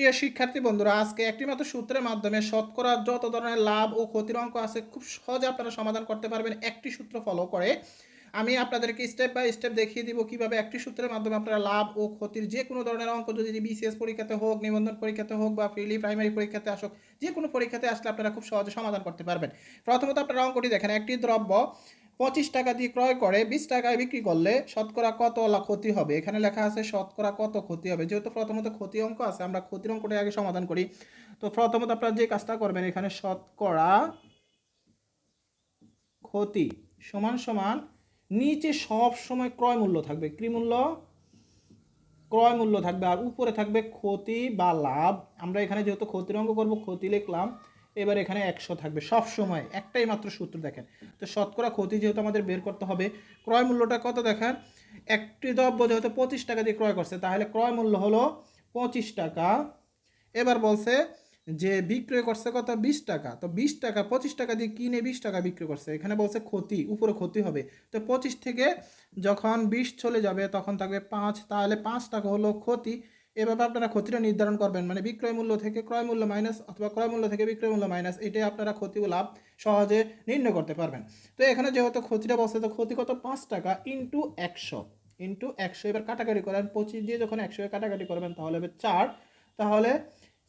প্রিয় শিক্ষার্থী বন্ধুরা, আজকে একটি মাত্র সূত্রের মাধ্যমে শতকরা যত ধরনের লাভ ও ক্ষতির অঙ্ক আছে, খুব সহজে আপনারা সমাধান করতে পারবেন একটি সূত্র ফলো করে। আমি আপনাদেরকে স্টেপ বাই স্টেপ দেখিয়ে দিব কীভাবে একটি সূত্রের মাধ্যমে আপনারা লাভ ও ক্ষতির যে কোনো ধরনের অঙ্ক, যদি বিসিএস পরীক্ষাতে হোক, নিবন্ধন পরীক্ষাতে হোক বা প্রিলি প্রাইমারি পরীক্ষাতে আসুক, যে কোনো পরীক্ষাতে আসলে আপনারা খুব সহজে সমাধান করতে পারবেন। প্রথমত আপনারা অঙ্কটি দেখেন, একটি দ্রব্য পঁচিশ টাকা দিয়ে ক্রয় করে, বিশ টাকায় বিক্রি করলে শতকরা কত ক্ষতি হবে? এখানে লেখা আছে শতকরা কত ক্ষতি হবে? যেহেতু প্রথমত ক্ষতি অঙ্ক আছে, আমরা ক্ষতির অঙ্কটা আগে সমাধান করি। তো প্রথমত আপনারা যে কাজটা করবেন, এখানে শতকরা ক্ষতি সমান সমান নিচে সব সময় ক্রয় মূল্য থাকবে। কি মূল্য? ক্রয় মূল্য থাকবে, আর উপরে থাকবে ক্ষতি বা লাভ। আমরা এখানে যেহেতু ক্ষতির অঙ্ক করব, ক্ষতি লিখলাম। এবার এখানে একশো থাকবে। সব সময় একটাই মাত্র সূত্র দেখেন। তো শতকরা ক্ষতি যেহেতু আমাদের বের করতে হবে, ক্রয় মূল্যটা কত দেখেন? একটি দ্রব্য যেহেতু পঁচিশ টাকা দিয়ে ক্রয় করছে, তাহলে ক্রয় মূল্য হলো পঁচিশ টাকা। এবার বলছে যে বিক্রয় করছে কত? বিশ টাকা। তো বিশ টাকা, পঁচিশ টাকা দিয়ে কিনে বিশ টাকা বিক্রি করছে। এখানে বলছে ক্ষতি, উপরে ক্ষতি হবে। তো পঁচিশ থেকে যখন বিশ চলে যাবে, তখন থাকবে পাঁচ। তাহলে পাঁচ টাকা হলো ক্ষতি। এভাবে আপনারা ক্ষতিটা নির্ধারণ করবেন। মানে বিক্রয় মূল্য থেকে ক্রয় মূল্য মাইনাস অথবা ক্রয় মূল্য থেকে বিক্রয় মূল্য মাইনাস এটাই আপনারা ক্ষতি ও লাভ সহজে নির্ণয় করতে পারবেন। তো এখানে যেহেতু ক্ষতিটা বসে, তো ক্ষতি কত? পাঁচ টাকা ইন্টু একশো। ইন্টু একশো, এবার কাটাকাটি করেন। পঁচিশ দিয়ে যখন একশো কাটাকাটি করবেন, তাহলে হবে চার। তাহলে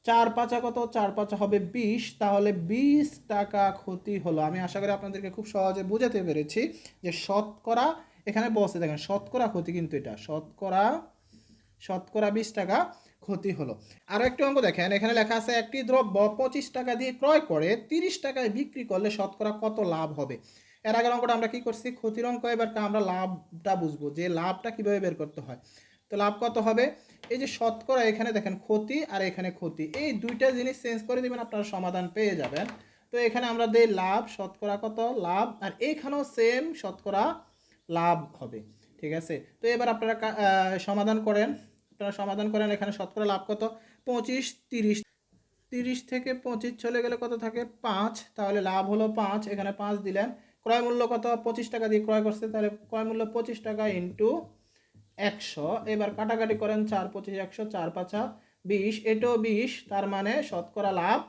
চার পাঁচা কত? চার পাঁচা হবে বিশ। তাহলে বিশ টাকা ক্ষতি হলো। আমি আশা করি আপনাদেরকে খুব সহজে বোঝাতে পেরেছি যে শতকরা এখানে বসে দেখেন, শতকরা ক্ষতি কিন্তু এটা। শতকরা শতকরা বিশ টাকা ক্ষতি হলো। আরও একটি অঙ্ক দেখেন, এখানে লেখা আছে, একটি দ্রব্য পঁচিশ টাকা দিয়ে ক্রয় করে তিরিশ টাকায় বিক্রি করলে শতকরা কত লাভ হবে? এর আগের অঙ্কটা আমরা কি করছি? ক্ষতির অঙ্ক, এবার আমরা লাভটা বুঝব, যে লাভটা কীভাবে বের করতে হয়। তো লাভ কত হবে? এই যে শতকরা, এখানে দেখেন ক্ষতি আর এখানে ক্ষতি। এই দুইটা জিনিস চেঞ্জ করে দিবেন, আপনারা সমাধান পেয়ে যাবেন। তো এখানে আমরা দেই লাভ, শতকরা কত? লাভ, আর এইখানেও সেম শতকরা লাভ হবে। ঠিক আছে? তো এবার আপনারা সমাধান করেন। আপনারা সমাধান করেন, এখানে শতকরা লাভ কত? পঁচিশ, তিরিশ। তিরিশ থেকে পঁচিশ চলে গেলে কত থাকে? পাঁচ। তাহলে লাভ হলো পাঁচ, এখানে পাঁচ দিলেন। ক্রয় মূল্য কত? পঁচিশ টাকা দিয়ে ক্রয় করছে, তাহলে ক্রয় মূল্য পঁচিশ টাকা ইন্টু একশো। এবার কাটাকাটি করেন চার, পঁচিশ, একশো, চার, পাঁচা বিশ। এটাও বিশ, তার মানে শতকরা লাভ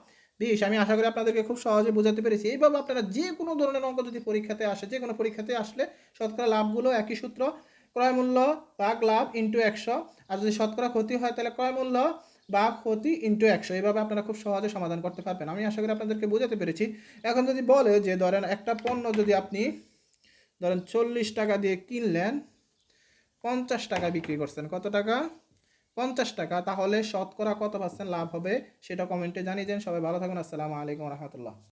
বিশ। আমি আশা করি আপনাদেরকে খুব সহজে বোঝাতে পেরেছি। এইভাবে আপনারা যে কোনো ধরনের অঙ্ক যদি পরীক্ষাতে আসে, যে কোনো পরীক্ষাতে আসলে শতকরা লাভগুলো একই সূত্র ক্রয় মূল্য ভাগ লাভ ইন্টু একশো। আর যদি শতকরা ক্ষতি হয়, তাহলে ক্রয় মূল্য বা ক্ষতি ইন্টু একশো। এইভাবে আপনারা খুব সহজে সমাধান করতে পারবেন। আমি আশা করি আপনাদেরকে বোঝাতে পেরেছি। এখন যদি বলে যে, ধরেন একটা পণ্য যদি আপনি, ধরেন চল্লিশ টাকা দিয়ে কিনলেন, পঞ্চাশ টাকা বিক্রি করছেন, কত টাকা? পঞ্চাশ টাকা। তাহলে শতকরা কত পার্সেন্ট লাভ হবে? সেটা কমেন্টে জানিয়ে দেন। সবাই ভালো থাকুন। আসসালামু আলাইকুম রহমতুল্লাহ।